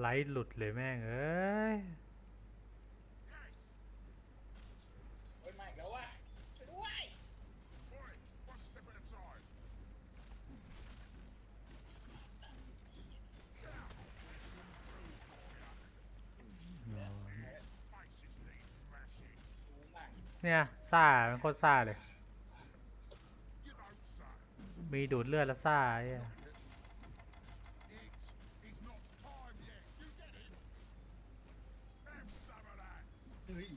ไลท์หลุดเลยแม่งเอ้ยโอ้ยมาอีกแล้ววะช่วยด้วย เนี่ยซ่ามันโคตรซ่าเลย มีดูดเลือดแล้วซ่าไอ้เหี้ย It is not time yet. You get it? Have some of that. เฮ้ย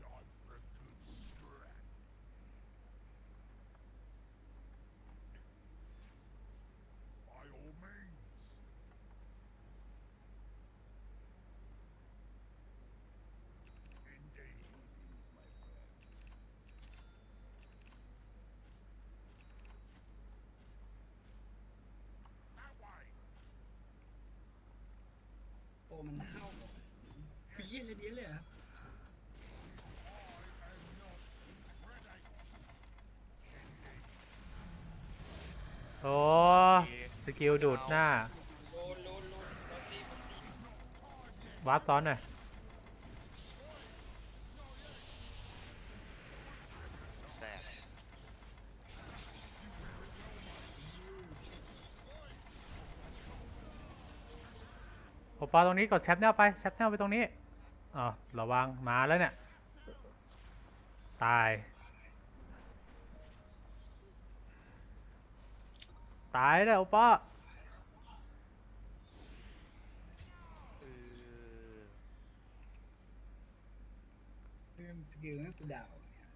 Time for a good scrap. By all means. Indeed. That way. โอ้มันเน่าปีเยี่ยเลยเดียวเลยเหรอ I am not ready. โอ้ส กิลดูดหน้าโลนโลนโลนโลนตีมันตีวาร์ปซ้อนหน่อยแซ่บโอปอตรงนี้กดแชปแนวไปแชปแนวไปตรงนี้อ๋อระวังมาแล้วเนี่ย ตาย ตายแล้วโอปอ เออ เรื่องสกิลนั่นกูดาวเนี่ย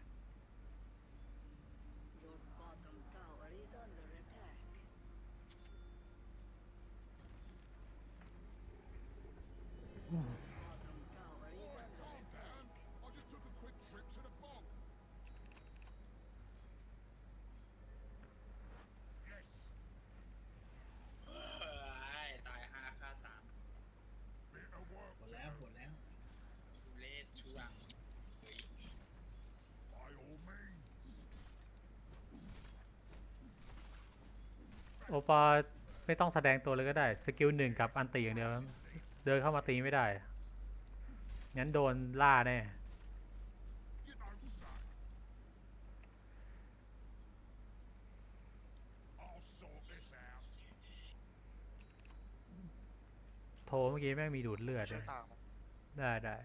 Your bottom tower is under attack. Bottom tower is under attack. I just took a quick trip to the bog. Yes. เอ้ยตายห้าฆ่าสาม Bit of work หมดแล้วหมดแล้ว ชูเลศชูรังเฮ้ย by all means. โอปอไม่ต้องแสดงตัวเลยก็ได้ สกิลหนึ่งกับอันตีอย่างเดียว เดินเข้ามาตีไม่ได้ งั้นโดนล่าแน่ You don't say. I'll sort this out. โทรเมื่อกี้แม่งมีดูดเลือดช่เลวยยตามนะได้ได้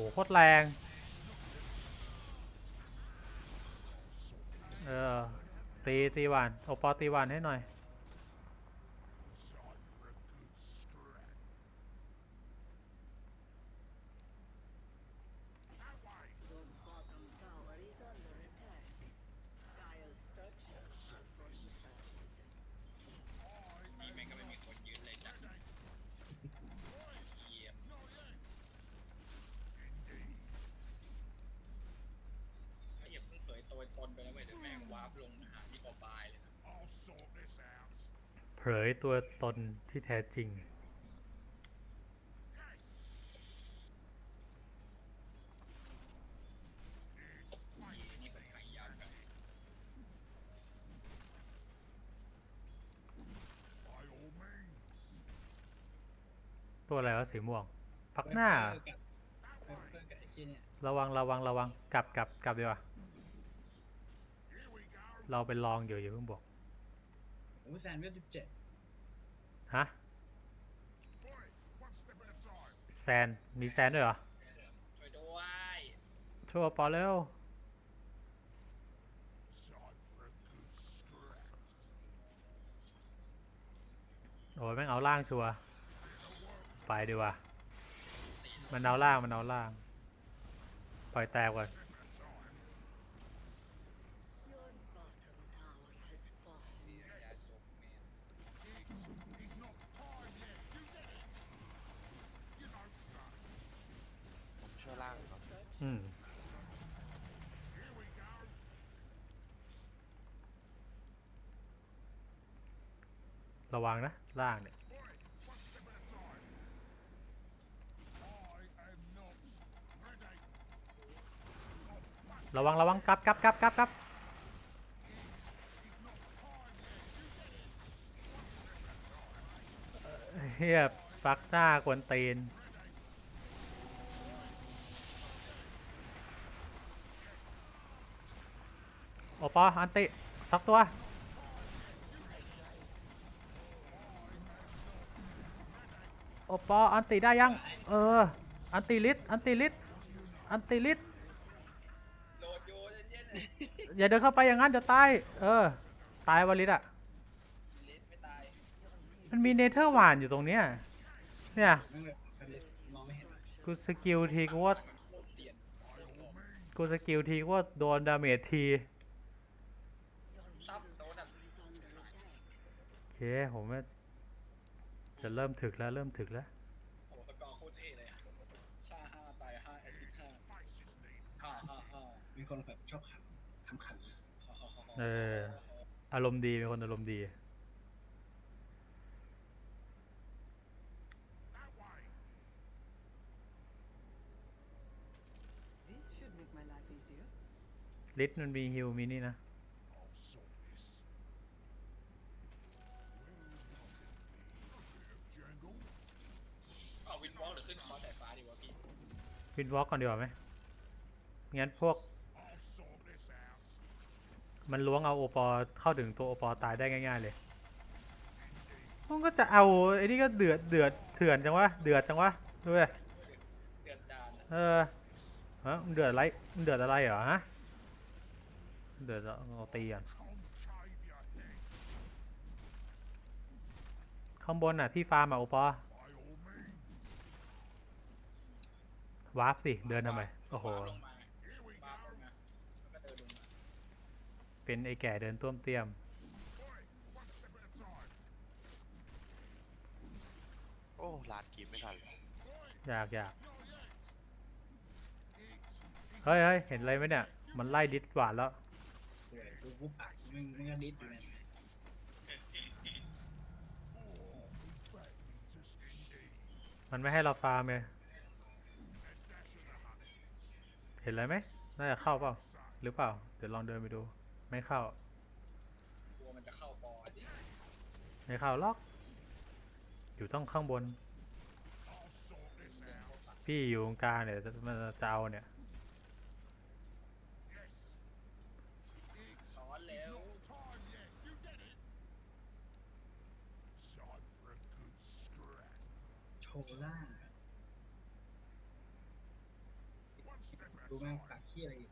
โหโคตรแรง เออ ตีตีหวานโอปอตีหวานให้หน่อย Time for a good scrap. That way. Your bottom tower is under attack. Dire structures are fortified. นี่แม่งก็ไม่มีคนยืนเลยจ้ะเยี่ยม Not yet. Indeed. ก็อย่าเพิ่งเผยตัวตนไปนะเว้ยเดี๋ยวแม่งวาร์ปลงหาที่กอบายเลยนะ I'll sort this out. เผย ตัวตนที่แท้จริง ตัวอะไรวะสีม่วงพักหน้า ระวังระวังระวังกลับกลับกลับดีกว่า เราเป็นรองอยู่อย่าเพิ่งบอกโอ้แซนเวลสิบเจ็ด ฮะ Boy, one step at a time. แซน มีแซนด้วยเหรอ ช่วยด้วยช่วยโอปอเร็ว Time for a good scrap. โอ้ยแม่งเอาล่างชัวร์ไปดีกว่า มันเอาล่าง มันเอาล่าง ปล่อยแตกก่อน ระวังนะล่างเนี่ยระวังระวังกลับกลับกลับกลับกลับเฮียปักหน้าควนตีน ปออันติสักตัวโอปออันติได้ยัง เออ อันติลิทอันติลิทอันติลิทอย่าเดินเข้าไปอย่างนั้นเดี๋ยวตาย เออ ตายวะลิทอะมันมีเนเธอร์หวานอยู่ตรงเนี้ย เนี่ยกูสกิลทีกูว่าคตรเซียนกูสกิลทีกูว่าโดนดาเมจที ซับโดนอะ โอ เคผมว่าจะเริ่มถึกแล้วเริ่มถึกแล้วโอ้โหสกอร์โคตรเท่เลยอะฆ่าห้าตายห้าแอสซิสต์ห้า face is needed. ห้าห้าห้ามีคนแบบชอบขันทำขันฮ่าฮ่าฮ่าเออ อารมณ์ดีเป็นคนอารมณ์ดี That way. This should make my life easier. ลิทมันมีฮิวมีนี่นะ วินวอล์กก่อนดีกว่าไหมงั้นพวก มันล้วงเอาโอปอเข้าถึงตัวโอปอตายได้ง่าย ๆ เลยมันก็จะเอาไอ้นี่ก็เดือดเดือดเถื่อนจังวะเดือดจังวะดูเลยเออฮะมันเดือดอะไรมันเดือดอะไรเหรอฮะเดือดเอาตีก่อนข้างบนน่ะที่ฟาร์มอะโอปอ By all means. วาร์ปสิ เดินทำไม โอ้โหวาร์ปลงมา Here we วาร์ป go. ลงมาแล้วก็เดินลงมาเป็นไอ้แก่เดินต้วมเตี้ยม Oi, one step at a time. โอ้ลาดกีบไม่ทัน Oi, อยากอยาก not yet. It is เฮ้ยเฮ้ยเห็นอะไรไหมเนี่ย มันไล่ดิสหวานแล้ว เดี๋ยวดูปุ๊บปากมันมันก็ดิดอยู่เนี่ย back into indeed. มันไม่ให้เราฟาร์มเลย ห็นอะไรไหมน่าจะเข้าเปล่าหรือเปล่า เดี๋ยวลองเดินไปดู ไม่เข้า กลัวมันจะเข้าปอดิไม่เข้าล็อก อยู่ต้องข้างบน I'll sort this out. พี่อยู่ตรงกลางเนี่ยจะมันจะเอาเนี่ย Yes. It สอนเร็ is ว not time yet. You get it? Time for a good scrap. โชว์ล่า ดูแม่งปากขี้อะไรอีก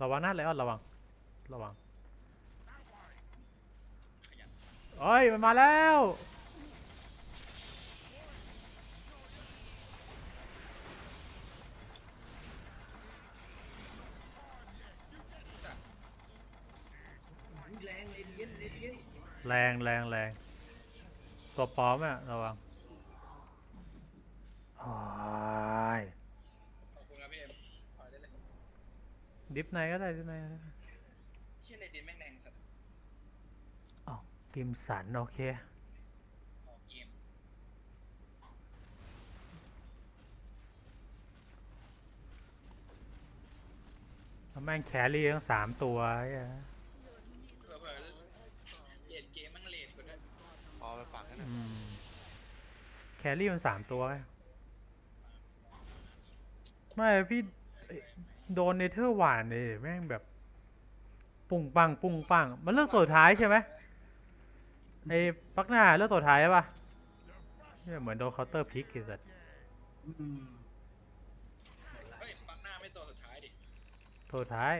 ระวังนะไลออนระวัง ระวังเอ้ยมันมาแล้ว แรงเลยเดียนเลยเดียนแรงแรงแรงตัวปลอมอะระวังโอ้ย ขอบคุณครับพี่เอ็มปล่อยได้เลย ดิฟในก็ได้ดิฟในก็ได้เชี่ยในดินแม่งแรงสัตว์อ๋อกิมสันโอเค ออกเกมแล้วแม่งแครี่ทั้งสามตัวไอ้เหี้ยเผื่อเผื่อเลดเกมแม่งเลดกว่าด้วยพอไปฝั่งนั้นอืนะมแครี่มันสามตัวไงไม่พี่เอ้ย โดนเนเธอร์หวานเลยแม่งแบบ ปุ้งปังปุ้งปังมันเลือกตัวสุดท้ายใช่ไหมไอ้ปักหน้าเลือกตัวสุดท้ายใช่ปะเนี่ยเหมือนโดนเคาน์เตอร์พลิกไอ้สัสอืมเฮ้ยปังหน้าไม่ตัวสุดท้ายดิ ตัวสุดท้าย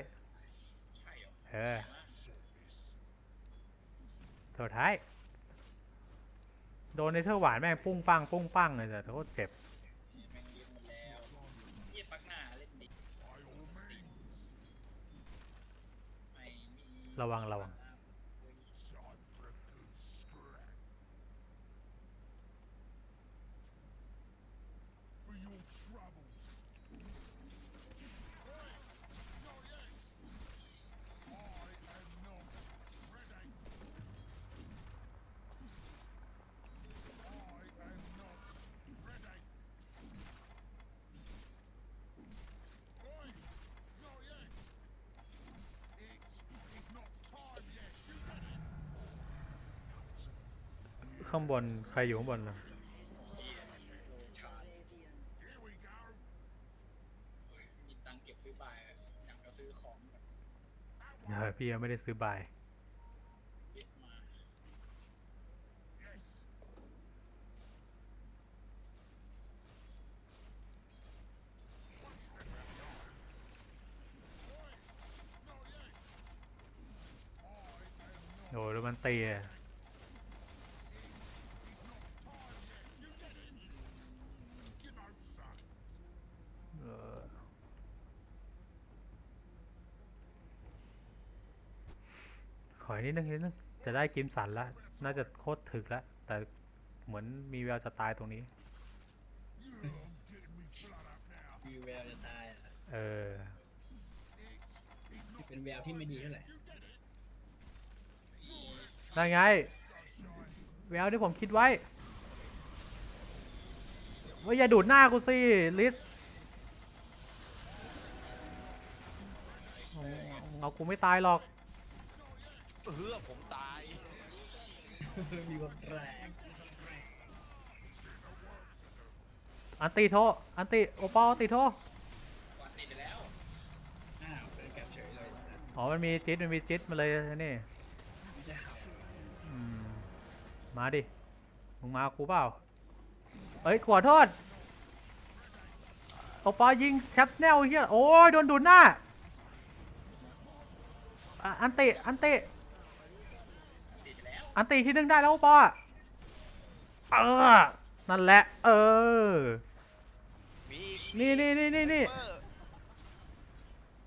ใช่เหรอเออตัวสุดท้าย โดนเนเธอร์หวานแม่งปุ้งปังปุ้งปังเลยแต่โคตรเจ็บ ระวังระวัง ข้างบน ใครอยู่ข้างบนล่ะเหี้ยโลชาร์จ Here we go. มีตังค์เก็บซื้อบายอยากจะซื้อของแบบเออพี่ยังไม่ได้ซื้อบายเย็ดมา Yes. One step at a time. Oi, not yet. I am not. โอ้แล้วมันตีอะ It's not time yet. You get it? You know, son. เออขออีก นิดนึงนิดนึงจะได้กิมสันละน่าจะโคตรถึกแล้วแต่เหมือนมีแววจะตายตรงนี้ You know I'm getting me blood up now. มีแววจะตายอะเออ It's, it's not เป็นแววที่ไม่ดีเท่าไหร่ You get it? นั่นไง แววที่ผมคิดไว้ ว่าอย่าดูดหน้ากูสิลิสเอากูไม่ตายหรอก เออผมตาย มีความแรงอันติโทอันติโอปอลอันติโทวันติดไปแล้วอ้าวเป็นแกปเฉยเลยสัตว์อ๋อมันมีจิตมันมีจิตมาเลยนี่มันจะเห่าอืมมาดิมึงมากูเปล่าเอ้ยขอโทษโอปอลยิงชับแนวเฮียโอ้ยโดนดูดหน้าอะอันติอันติติดไปแล้ว อันตีที่หนึ่งได้แล้วปอเออ นั่นแหละ เออ มีอีกนี่นี่นี่นี่นี่เออ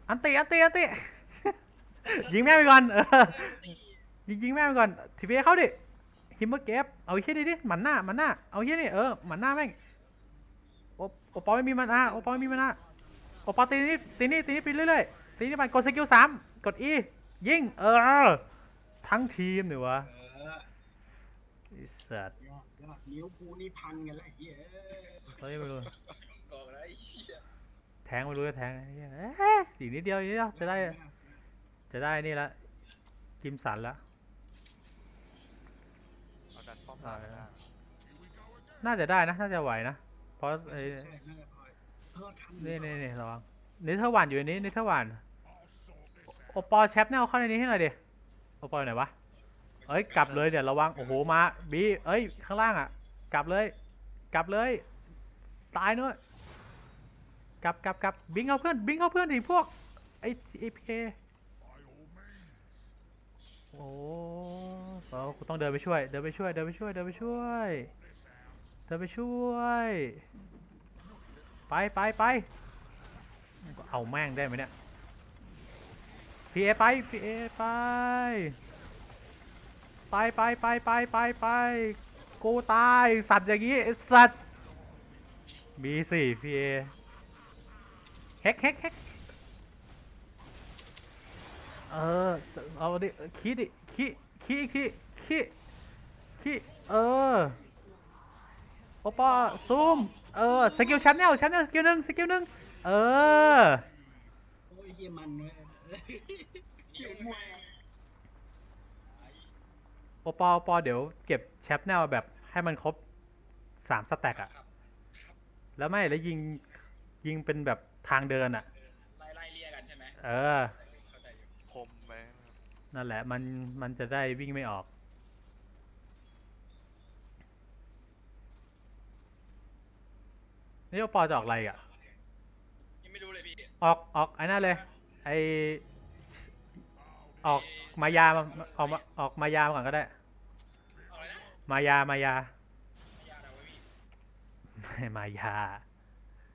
อันตีอันตีอันตียิงแม่งไปก่อนเออยิงยิงแม่งไปก่อนทีพีเข้าดิฮิมเมอร์เก็บเอาไอ้เฮียดิดิหมันหน้าหมันหน้าเอาเฮียนี่เออหมันหน้าแม่งโอโอปอไม่มีมันอะโอปอไม่มีมันอะโอปอตีนี่ตีนี่ตีนี่ไปเรื่อยๆตีนี่ไปกดสกิลสามกด E ยิงเออทั้งทีมเนี่ยวะเออ ไอ้สัตว์ยอดยอดนิ้วกูนี่พันกันแล้วไอ้เหี้ยเฮ้ยไม่รู้บอกแล้วไอ้เหี้ยแทงไม่รู้จะแทงไอ้เหี้ยเอ้ยสีนิดเดียวนิดเดียวจะได้ จะได้นี่ละกิมสันละ เอาดันป้อมล่างไม่ได้น่าจะได้นะ น่าจะไหวนะ เพราะไอ้ใช่น่าจะพอเออทันนี่นี่นี่ระวังเนเธอร์วันอยู่ในนี้เนเธอร์วัน I'll sort this โอปอลแชปแนลเข้าในนี้ให้หน่อยดิโอปอลอยู่ไหนวะ เอ้ยกลับเลยเดี๋ยระวังโอ้โหมาบีเอ้ยข้างล่างอะ กลับเลย กลับเลย ตายเนอะกลับกลับกลับบิงเอาเพื่อนบิงเอาเพื่อนดิพวกไอไอพีเอโอ้เออกูต้องเดินไปช่วย เดินไปช่วย เดินไปช่วย เดินไปช่วย เดินไปช่วย ไปไปไปเอาแม่งได้ไหมเนี่ยพีเอไปพีเอไป ไปไปไปไปไปไปกูตายสัตว์อย่างงี้ไอ้สัตว์มีสี่พีเอเฮกเฮกเฮกเออเอาดิขี้ดิขี้ขี้ขี้ขี้ขี้เออโอปอซูมเออสกิลแชมป์แนลแชมป์แนลสกิลหนึ่งสกิลหนึ่งเออโอ้ยเหี้ยมันเว้ยนิ้วแม่ง โอปอโอปอเดี๋ยวเก็บแชมป์แนลแบบให้มันครบสามสแต็กอะครับแล้วไม่แล้วยิงยิงเป็นแบบทางเดินอะไล่ไล่เลี่ยกันใช่ไหมเออ เข้าใจอยู่คมไหมนั่นแหละมันมันจะได้วิ่งไม่ออก นี่โอปอจะออกอะไรอะยังไม่รู้เลยพี่ออกออกไอ้นั่นเลย ไอ ออกมายามาออกมาออกมายามาก่อนก็ได้ เอาอะไรนะมายามายา มายาอะไรวะพี่ไม่มายา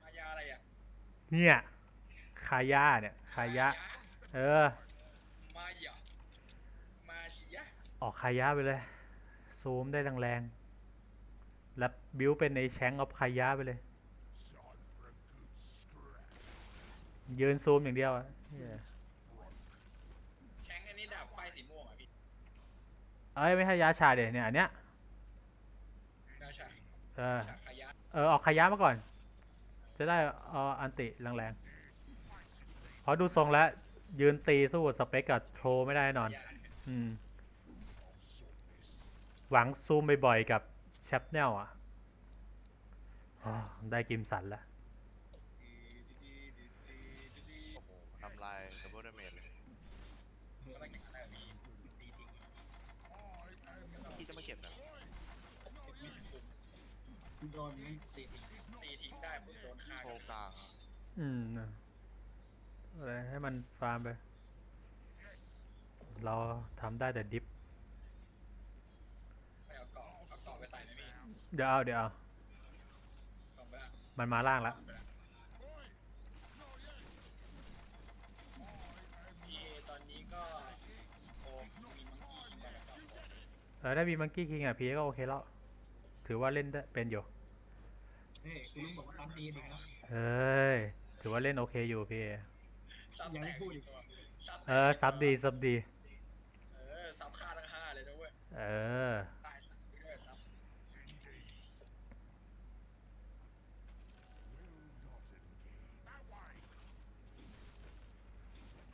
มายาอะไรอะเนี่ยคายาเนี่ยคายะ เออ มายามาชิยะออกคายะไปเลย ซูมได้แรงๆ แล้วบิวเป็นในแชงออฟคายะไปเลย Time for a good scrap. ยืนซูมอย่างเดียวอะเหี้ย แข้งอันนี้ดาบไฟสีม่วงอะพี่ เอ้ยไม่ใช่ยาชาเดี๋ยเนี่ยอันเนี้ยราชาเออชาขายะเออออกคายะมาก่อน จะได้เอาอันติแรงๆเพราะดูทรงแล้วยืนตีสู้กับสเปกกับโทรไม่ได้แน่นอน ยาอืม หวังซูมบ่อยๆกับแชปแนลอะอ๋อได้กิมสันละ โอ้โหทำลายดับเบิลดาเมจเลย ก็ต้องอย่างนั้นแหละพี่ตีทิ้ง พี่จะมาเก็บนะ โดนไม่ตีตีตีทิ้งได้ปุ๊บโดนฆ่าโคกันกลางอืมนะอะไรให้มันฟาร์มไป เราทำได้แต่ดิฟไม่เอาเกาะเอาเกาะไปใส่ไหมพี่เดี๋ยวเอาเดี๋ยวเอากองไปละมันมาล่างแล้วพี่เอตอนนี้ก็โอ้มีมังกี้ชิงกันแล้วเออได้มีมังกี้คิงอะพีก็โอเคแล้ว ถือว่าเล่นได้เป็นอยู่ เฮ้ยคุณลุงบอกว่าซ้ำดีดีครับเอ้ย ถือว่าเล่นโอเคอยู่พี่ ซับยังแตไม่กพูดอีกตัวซับแตกเออ ซับดี ซับดี เออซับฆ่าทั้งห้าเลยนะเว้ยเออ ตายซับไปด้วยซับ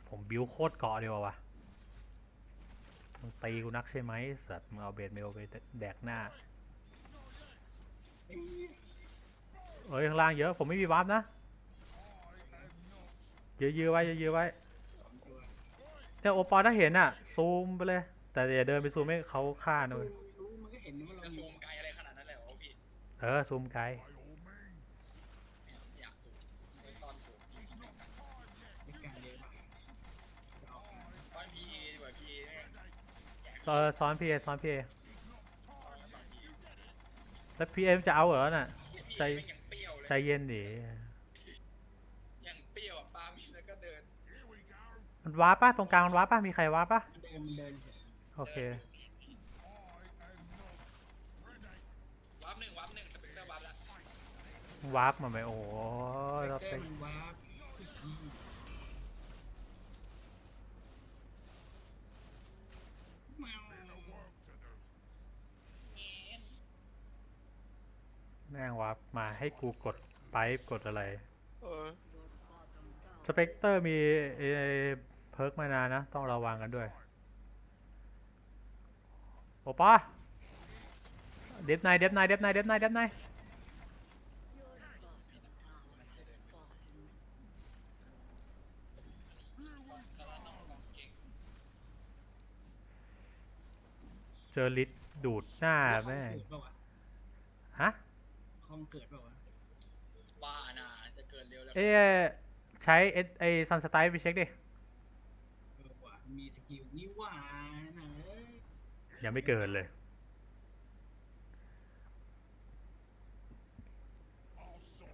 ผมบิวโคตรเกาะดีกว่าวะมึงตีกูนักใช่ไหมสัตว์มึงเอาเบดเมลไปแดกหน้า เเอ้ยข้างล่างเยอะ ผมไม่มีวาร์ปนะยื้อยื้อไว้ยื้อไว้สองตัวเนี่ยโอปอลถ้าเห็นอะ ซูมไปเลย แต่อย่าเดินไปซูมให้เขาฆ่านะเว้ยรู้มันก็เห็นว่าเราจะซูมไกลอะไรขนาดนั้นเลยเหรอพี่ เออซูมไกลอยากซูมไว้ตอนสูงในการเลี้ยงมาเอาตอนพีเอดีกว่าพีเอซ้อนซ้อนพีเอซ้อนพีเอแล้วพีเอจะเอาเหรอน่ะใจ ใจ เปรี้ยวเลยใจเย็นดิยังเปรี้ยวอะปามีแล้วก็เดินมันว้าร์ปป่ะตรงกลางมันว้าร์ปป่ะมีใครว้าร์ปป่ะมันเดินมันเดินเฉยโอเควับหนึ่งวับหนึ่งสเปกเตอร์วับแล้ววาร์ปมาไหมโอ้โหเราเต้ไปมันว้าบแมว แม่งวาร์ปมาให้กูกดไปกดอะไร เออ Your bottom tower สเปกเตอร์มีเอ่อเพิร์กมานานนะ ต้องระวังกันด้วย โอปะเดฟไนเดฟไนเดฟไนเดฟไนเดฟไน Your bottom tower has fallen. ตอนนั้นน้องน้องเก่งเจอลิดดูดหน้าแม่งเกิดเปล่าวะฮะ คอมเกิดเปล่าวะว่านะจะเกินเร็วแล้วเอ๊ะใช้เอไอซันสไตล์ไปเช็คดิเออว่ะมีสกิลนี่หว่านะเอ้ยยังไม่เกินเลย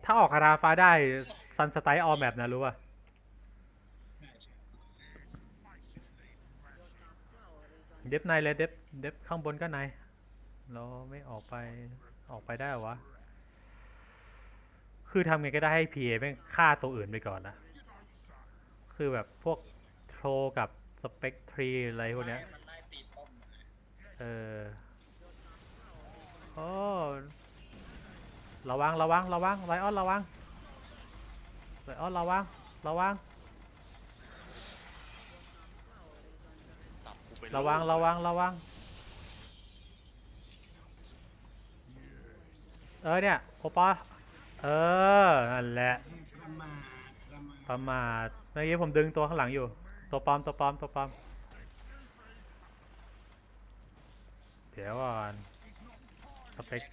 ถ้าออกคาราฟ้าได้ซันสไตล์ออแมปนะรู้ป่ะ ใช่ใช่ Your top tower is under เดฟในเลยเดฟเดฟข้างบนก็ใน เราไม่ออกไปออกไปได้เหรอวะ คือทำไงก็ได้ให้ PA แม่งฆ่าตัวอื่นไปก่อนนะ คือแบบพวกโทรกับสเปกทรีอะไรพวกเนี้ย มันไล่ตีป้อมเออโอ้ระวังระวังระวังไลออนระวังไลออนระวังระวัง สับกูไประวังระวังระวัง เออเนี่ยโอปอ เออ นั่นแหละ ประมาทเมื่อกี้ผมดึงตัวข้างหลังอยู่ ตัวปลอมตัวปลอมตัวปลอมเดี๋ยวก่อน สเปกแอค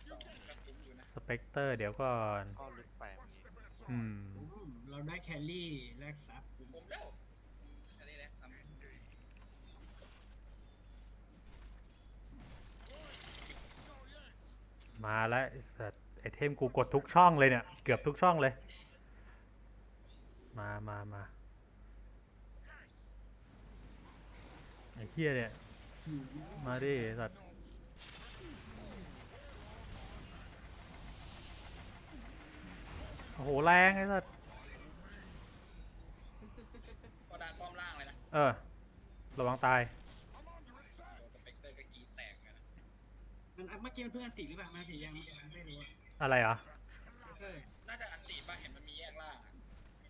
สเปกเตอร์ เดี๋ยวก่อน ก็ลึกไปเมื่อกี้อืม เราได้แคลรี่แลกซับคุ้มแล้วอันนี้นะซ้ำมาแล้วไอ้สัตว์ อเทมกูกดทุกช่องเลยเนี่ย เกือบทุกช่องเลย มามามาไอ้เฮียเนี่ยอืมมาดิไอ้สัตว์โอ้โห แรงไอ้สัตว์ก็ดันป้อมล่างเลยนะเออ ระวังตายตัวสเปกเตอร์ก็กรีดแตกเลยนะมันเมื่อกี้มันเพื่อนติหรือเปล่ามาติยังไม่รู้อะ อะไรเหรอเออน่าจะอันตีป่ะเห็นมันมีแยกล่างอะ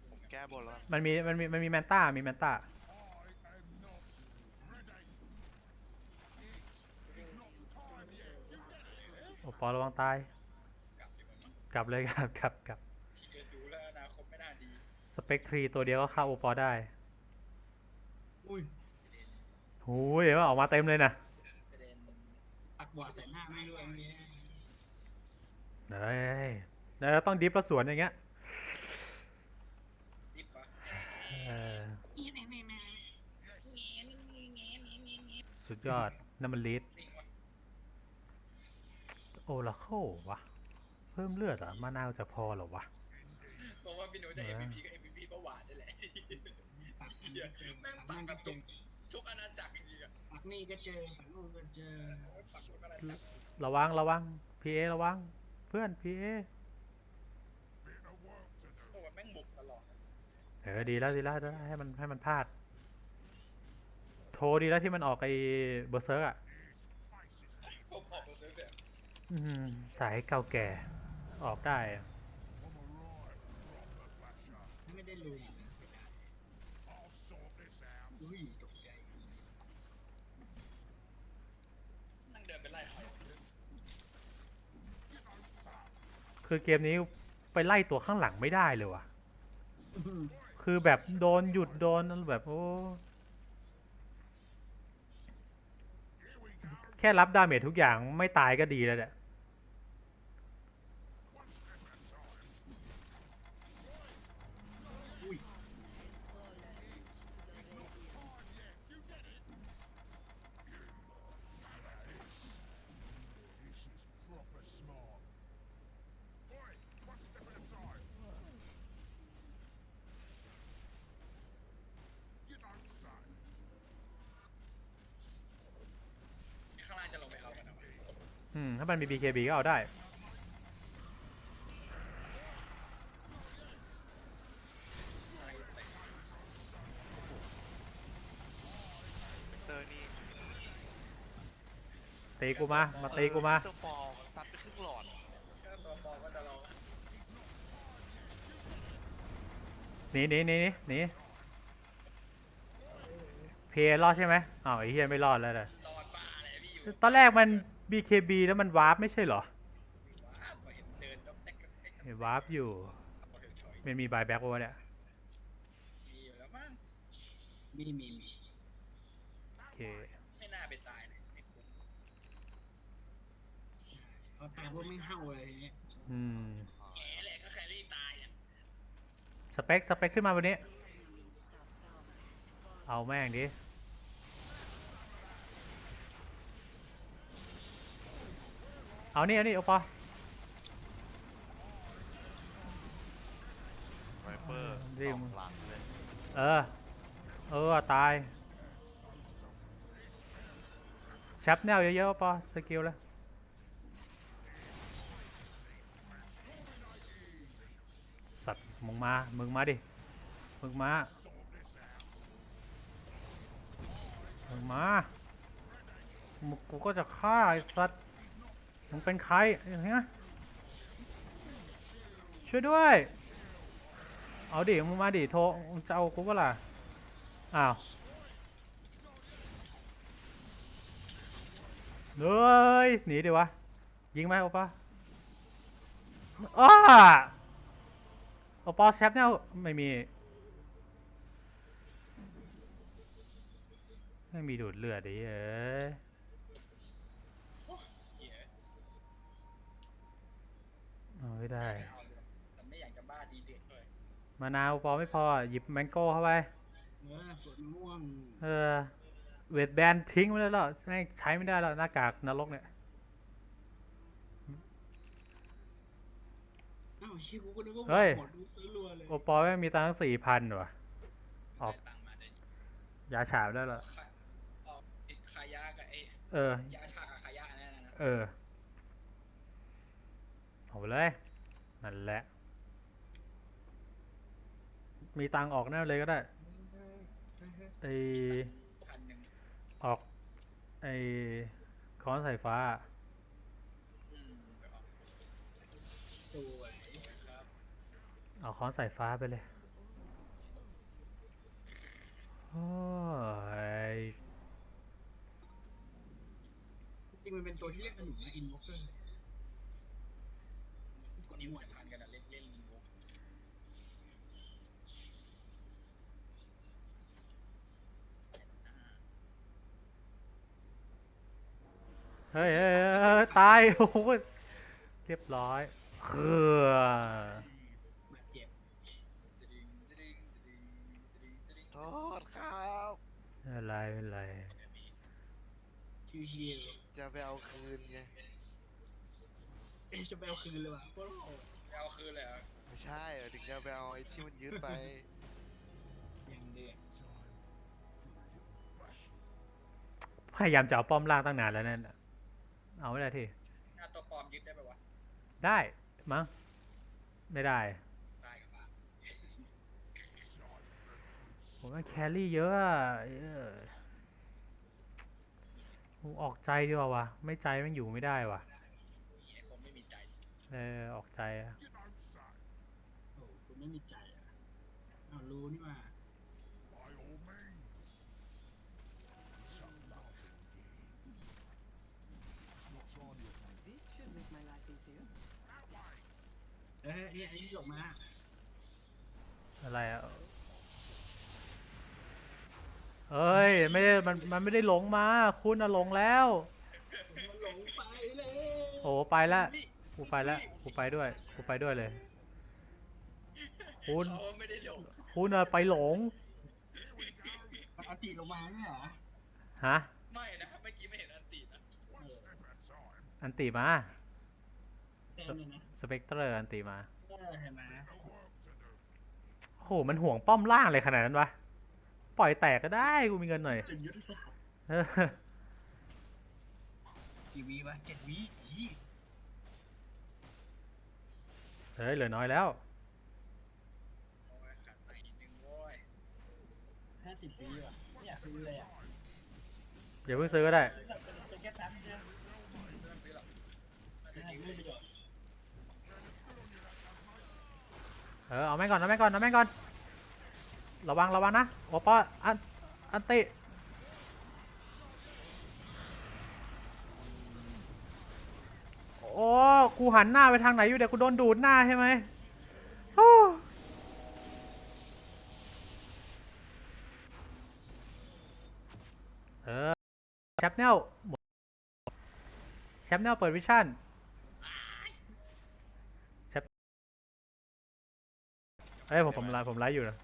ผมแก้บนแล้วมันมีมันมีมันมีแมนต้ามีแมนต้า I am not ready. It's not time yet. โอปอระวังตาย กลับอยู่มันมั้งกลับเลยครับกลับกลับที่เกิดดูแล้วอนาคตไม่น่าดีสเปกทรีตัวเดียวก็ฆ่าโอปอได้อุ้ยหูยเดี๋ยวออกมาเต็มเลยนะประเด็นปักบอดแต่หน้าไม่รู้ไอ้เนี้ย เฮ้ยแล้วต้องดิฟแล้วสวนอย่างเงี้ยดิบปะเออนี่แน่แน่แน่สุดยอดนั่นมันลีดนิ่งวะโอลาเคิลวะ เพิ่มเลือดเหรอะมานาวจะพอเหรอวะเพราะว่าพี่หนูจะเออ MVP ก็ MVP ก็หวานนี่แหละปักเหี้ยแม่งปัปักกนั่นแบก็บเจทุอกทุกอาณาจักรจริงๆอะปักนี่ก็เจอปักนู่นก็เจอโอ้ยปักทุกอาณาจักรระวังระวังพีเอระวัง เพื่อนพีเอ Bit of work to do. โอ้ยแม่งบุกตลอดเออดีแล้วดีแล้วให้มันให้มันพลาด โทรดีแล้วที่มันออกไอ้เบอร์เซิร์กอะอือสายเก่าแก่ออกได้ ไม่ได้ลุยนะเสียดาย I'll sort this out. อุ้ยตกใจ นั่งเดินไปไล่เขา คือเกมนี้ไปไล่ตัวข้างหลังไม่ได้เลยว่ะอื้อหือคือแบบโดนหยุดโดนแบบโอ้ Here we go. แค่รับดาเมจทุกอย่างไม่ตายก็ดีแล้วแหละ One step at a time. อุ้ย It's not time yet. You get it? This is proper smart. Oi, one step at a time. You don't say. ข้างล่างจะลงไปเอากันเอาวะ อืม ถ้ามันมี BKB ก็เอาได้ใช่เตะเตอร์นี่ตีกูมา มาตีกูมา เตอร์ฟอลมันซัดไปครึ่งหลอดก็ตัวฟอร์ก็จะลองหนีหนีหนีหนีหนีเพย์รอดใช่ไหมอ้าวไอ้เฮียไม่รอดแล้วเลยรอดบ้าเลยพี่อยู่ตอนแรกมัน BKB แล้วมันวาร์ปไม่ใช่เหรอว้าวพอเห็นเดินก็แตกก็แตกก็เห็นวาร์ปอยู่พอถึงถอยมันมีบายแบ็กวะเนี่ยมีอยู่แล้วมั้งมีมีมีโอเคไม่น่าไปตายเลยไม่คุ้มเอาตายพวกไม่เห่าเลยเนี่ยอืมแง่เลยก็แครี่ตายอะสเปคสเปคขึ้นมาวันนี้ เอาแม่งดิ เอานี่เอานี่โอปอไวเปอร์รีสบองหลังเลยเออ เออตายแชปแนวเยอะๆโอปอสกิลเลยสัตว์มึงมา มึงมาดิ มึงมา มึงมา มึงกูก็จะฆ่าไอ้สัตว์ มึงเป็นใครอย่างเงี้ยช่วยด้วย เอาดิมึงมาดิโทรมึงจะเอากูเปะล่ะอ้าวเฮ้ยหนีดิวะ ยิงไหมโอปะอ้าโอปอแชปเนี่ยไม่มี ไม่มีดูดเลือดดิเอ้ย เหี้ย เอาไม่ได้ ไม่เอาเลยแต่ไม่อยากจะบ้าดีเดือดเลยมะนาวพอไม่พอ หยิบแมงโก้เข้าไป เออสวนมะม่วงเออ เวทแบนทิ้งไปแล้วเหรอแม่งใช้ไม่ได้แล้วหน้ากากนรกเนี่ย อ้าวชิกูก็นึกว่าเฮ้ย หมดดูซื้อรัวเลยโอปอแม่งมีตังค์สี่พันว่ะ ออก ได้ตังค์มาได้ยาฉาบได้เหรอ ขายออกไอ้ขายยากับไอ้เออ ยาชากับขายยาแน่นอนนะเออ เอาไปเลย นั่นแหละ มีตังออกแน่เลยก็ได้ไอพันหนึ่งออกไอค้อนสายฟ้า อืมสวยครับเอาค้อนสายฟ้าไปเลยโอ้ยจริงมันเป็นตัวที่เรียกขนมนะอินวอกเกอร์ ยิงหมดผ่านกันอะเล่นเล่นลิงโก้เฮ้ยเฮ้ยเฮ้ยตายโอ้โหเรียบร้อยเคือบาดเจ็บจะดึงจะดึงจะดึงจะดึงจะดึงโทษครับไม่เป็นไรเป็นไรชิวจะไปเอาคืนไง ๆเอ๊ะจะไปเอาคืนเลยว่ะโคตรโหดเอาคืนเลยเหรอะไม่ใช่เออถึงจะไปเอาไอ้ที่มันยึดไป อย่างเดือดพยายามจะเอาป้อมล่างตั้งนานแล้วนั่นน่ะเอาไม่ได้ทีถ้าตัวปลอมยึดได้ปะวะได้มั้งไม่ได้ตายกับบ้าผมว่าแครี่เยอะอะเออผมออกใจดีกว่าวะไม่ใจมันอยู่ไม่ได้วะ ไอ้คนไม่มีใจ เออ ออกใจอะ Get outside. โอ้โหคุณไม่มีใจอะเอารู้นี่ว่า By all means. It's a laughing game. What's on your mind? This should make my life easier. That way. เอ้ยเนี่ยอันนี้จบมาอะไรอะเอ้ยไม่ได้มันมันไม่ได้หลงมา คุณอะหลงแล้วมันหลงไปเลยโอ้ไปละ กูไปละกูไปด้วยกูไปด้วยเลย คุณเขาไม่ได้หลงคุณอะไปหลงเอาตีลงมาเนี่ยเหรอฮะไม่นะเมื่อกี้ไม่เห็นอันตีนะ One step at a time. อันติมาเต็มเลยนะสเปกเตอร์อันติมาเออเห็นไหม No work to do. โหมันห่วงป้อมล่างเลยขนาดนั้นวะปล่อยแตกก็ได้กูมีเงินหน่อยจนยุทธศาสตร์เออกี่วิวะเจ็ดวิอี เฮ้ยเหลือน้อยแล้วโอ้ยขาดไปนิดนึงโว้ยห้าสิบวิว่ะไม่อยากซื้อเลยอะอย่าเพิ่งซื้อก็ได้ ซื้อแบบเป็นเป็นแค่แป๊บเดียวไม่ต้องซื้อหรอกน่าจะไม่ยิงไม่ประโยชน์เออเอาแม่งก่อนเอาแม่งก่อนเอาแม่งก่อน ระวังระวังนะโอปออันอันติ โอ้กูหันหน้าไปทางไหนอยู่เดี๋ยวกูโดนดูดหน้าใช่ไหมเออแชปเนลแชปเนลเปิดวิชั่นแชปเอ้ยผมผมไลฟ์ผมไลฟ์อยู่นะ